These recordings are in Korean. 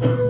Mm-hmm.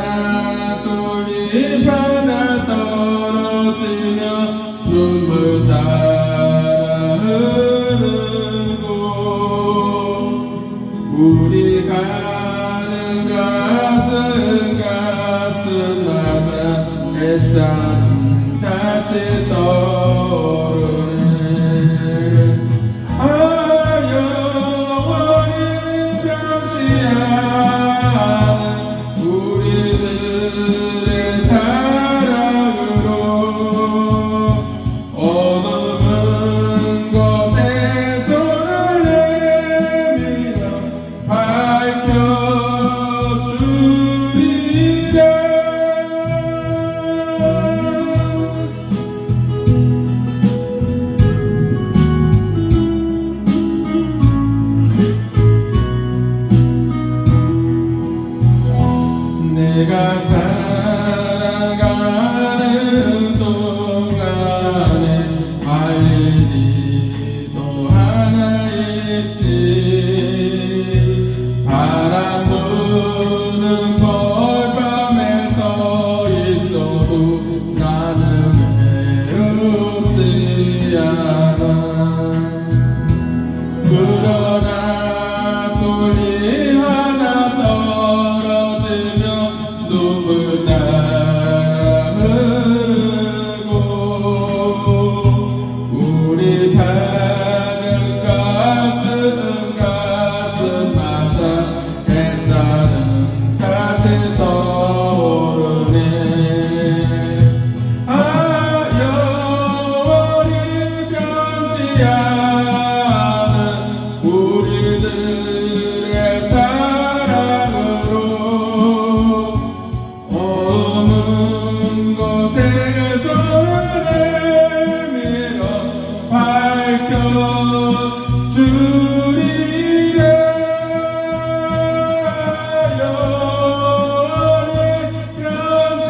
내가 살아가는 동안에 할 일이 또 하나 있지. 바람 부는 벌밤에서 있어도 나는 외롭지 않아. 주리라 영원히 변지